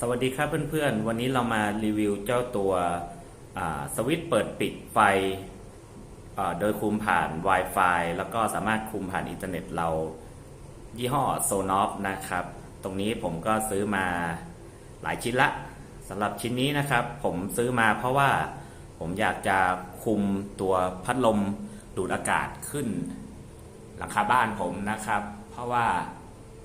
สวัสดีครับเพื่อนๆ วันนี้เรามารีวิวเจ้าตัวสวิตช์เปิดปิดไฟโดยคุมผ่าน Wi-Fi แล้วก็สามารถคุมผ่านอินเทอร์เน็ตเรา ยี่ห้อ Sonoff นะครับ ตรงนี้ผมก็ซื้อมาหลายชิ้นละสำหรับชิ้นนี้นะครับ ผมซื้อมาเพราะว่าผมอยากจะคุมตัวพัดลมดูดอากาศขึ้นหลังคาบ้านผมนะครับ เพราะว่า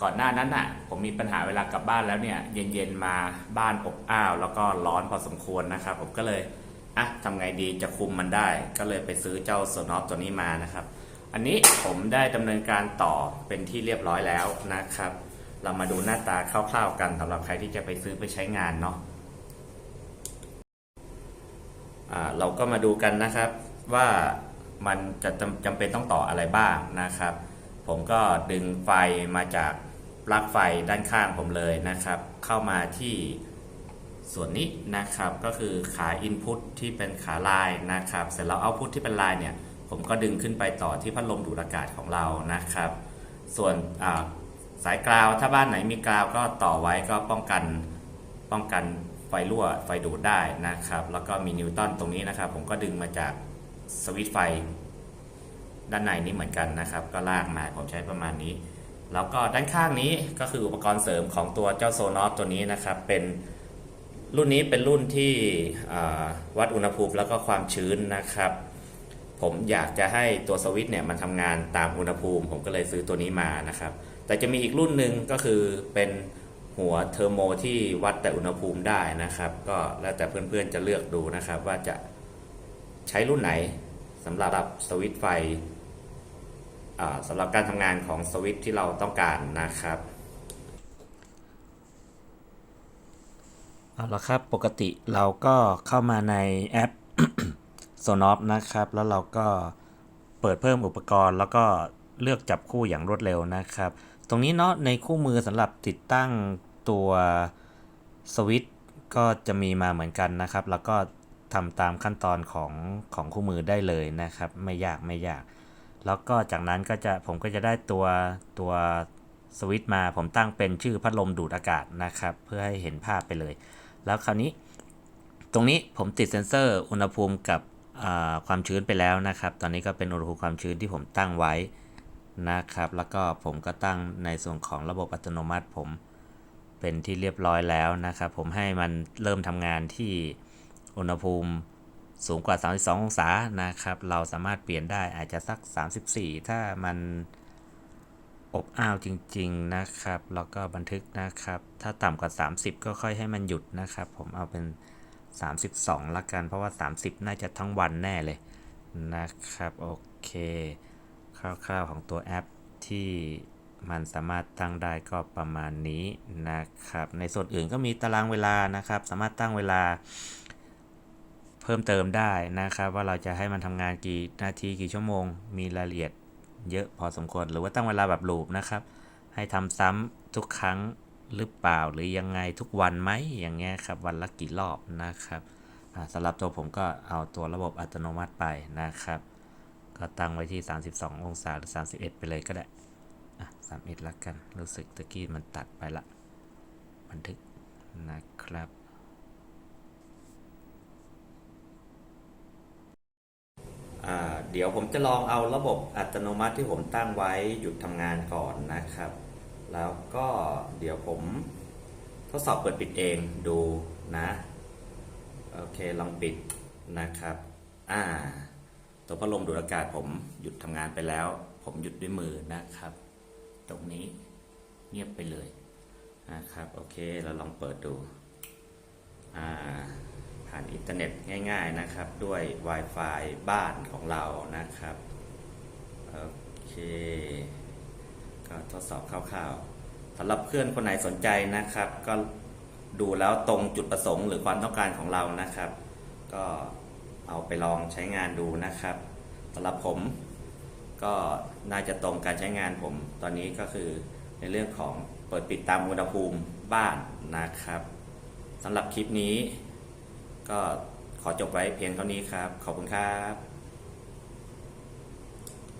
ก่อนหน้านั้นน่ะผมมีปัญหาเวลากลับบ้านแล้วเนี่ยเย็นๆมาบ้านอบอ้าว แล้วก็ร้อนพอสมควรนะครับผมก็เลยอะทำไงดีจะคุมมันได้ ก็เลยไปซื้อเจ้าโซนอฟตัวนี้มานะครับ อันนี้ผมได้ดำเนินการต่อเป็นที่เรียบร้อยแล้วนะครับ เรามาดูหน้าตาคร่าวๆกันสำหรับใครที่จะไปซื้อไปใช้งานเนาะอ่าเราก็มาดูกันนะครับว่ามันจะจำจำเป็นต้องต่ออะไรบ้างนะครับ ผมก็ดึงไฟมาจาก ปลั๊กไฟด้านข้างผมเลยนะครับ เข้ามาที่ส่วนนี้นะครับก็คือขา Input ที่เป็นขาลายนะครับ เสร็จแล้ว Output ที่เป็นลายเนี่ย ผมก็ดึงขึ้นไปต่อที่พัดลมดูดอากาศของเรานะครับ ส่วนสายกราวถ้าบ้านไหนมีกราวก็ต่อไว้ก็ป้องกันป้องกันไฟรั่วไฟดูดได้นะครับ แล้วก็มีนิวตันตรงนี้นะครับ ผมก็ดึงมาจากสวิตช์ไฟ ด้านในนี้เหมือนกันนะครับ ก็ลากมาผมใช้ประมาณนี้ แล้วก็ด้านข้างนี้ก็คืออุปกรณ์เสริมของตัวเจ้าโซนอฟตัวนี้นะครับเป็นรุ่นนี้เป็นรุ่นที่วัดอุณหภูมิแล้วก็ความชื้นนะครับ ผมอยากจะให้ตัวสวิตช์เนี่ยมันทำงานตามอุณหภูมิ ผมก็เลยซื้อตัวนี้มานะครับ แต่จะมีอีกรุ่นหนึ่งก็คือเป็นหัวเทอร์โมที่วัดแต่อุณหภูมิได้นะครับ ก็แล้วแต่เพื่อนๆจะเลือกดูนะครับ ว่าจะใช้รุ่นไหนสำหรับสวิตช์ไฟ สำหรับการทำงานของสวิตที่เราต้องการนะครับเอาละครับปกติเราก็เข้ามาในแอป Sonoff นะครับ แล้วเราก็เปิดเพิ่มอุปกรณ์ แล้วก็เลือกจับคู่อย่างรวดเร็วนะครับ ตรงนี้เนาะในคู่มือสำหรับติดตั้งตัวสวิตก็จะมีมาเหมือนกันนะครับ แล้วก็ทำตามขั้นตอนของของคู่มือได้เลยนะครับ ไม่ยากไม่ยาก แล้วก็จากนั้นก็จะผมก็จะได้ตัวตัวสวิตช์มาผมตั้งเป็นชื่อพัดลมดูดอากาศนะครับ เพื่อให้เห็นภาพไปเลย แล้วคราวนี้ ตรงนี้ผมติดเซ็นเซอร์อุณหภูมิกับความชื้นไปแล้วนะครับ ตอนนี้ก็เป็นอุณหภูมิความชื้นที่ผมตั้งไว้นะครับ แล้วก็ผมก็ตั้งในส่วนของระบบอัตโนมัติ ผมเป็นที่เรียบร้อยแล้วนะครับ ผมให้มันเริ่มทำงานที่อุณหภูมิ สูงกว่า 32 องศานะครับ เราสามารถเปลี่ยนได้อาจจะสัก 34 ถ้ามันอบอ้าวจริง ๆนะครับ แล้วก็บันทึกนะครับ ถ้าต่ำกว่า 30 ก็ค่อยให้มันหยุดนะครับ ผมเอาเป็น 32 ละกัน เพราะว่า 30 น่าจะทั้งวันแน่เลยนะครับ โอเค คร่าวๆของตัวแอปที่มันสามารถตั้งได้ก็ประมาณนี้นะครับ ในส่วนอื่นก็มีตารางเวลานะครับ สามารถตั้งเวลา เพิ่มเติมได้นะครับ ว่าเราจะให้มันทำงานกี่นาทีกี่ชั่วโมง มีรายละเอียดเยอะพอสมควร หรือว่าตั้งเวลาแบบลูปนะครับ ให้ทำซ้ำทุกครั้งหรือเปล่าหรือยังไงทุกวันไหมอย่างเงี้ยครับวันละกี่รอบนะครับสำหรับตัวผมก็เอาตัวระบบอัตโนมัติไปนะครับ ก็ตั้งไว้ที่ 32 องศาหรือ 31 ไปเลยก็ได้อะ31ละกัน รู้สึกตะกี้มันตัดไปละ บันทึกนะครับ อ่า เดี๋ยวผมจะลองเอาระบบอัตโนมัติที่ผมตั้งไว้หยุดทำงานก่อนนะครับ แล้วก็เดี๋ยวผมทดสอบเปิดปิดเองดูนะ โอเคลองปิดนะครับ อ่า ตัวพัดลมดูดอากาศผมหยุดทำงานไปแล้ว ผมหยุดด้วยมือนะครับ ตรงนี้เงียบไปเลยนะครับ โอเคเราลองเปิดดู ผ่านอินเทอร์เน็ตง่ายๆนะครับด้วย Wi-Fi บ้านของเรานะครับโอเคก็ทดสอบคร่าวๆสำหรับเพื่อนคนไหนสนใจนะครับ ก็ดูแล้วตรงจุดประสงค์หรือความต้องการของเรานะครับ ก็เอาไปลองใช้งานดูนะครับสำหรับผมก็น่าจะตรงการใช้งานผม ตอนนี้ก็คือในเรื่องของเปิดปิดตามอุณหภูมิบ้านนะครับสำหรับคลิปนี้ ก็ขอจบไว้เพียงเท่านี้ครับ ขอบคุณครับ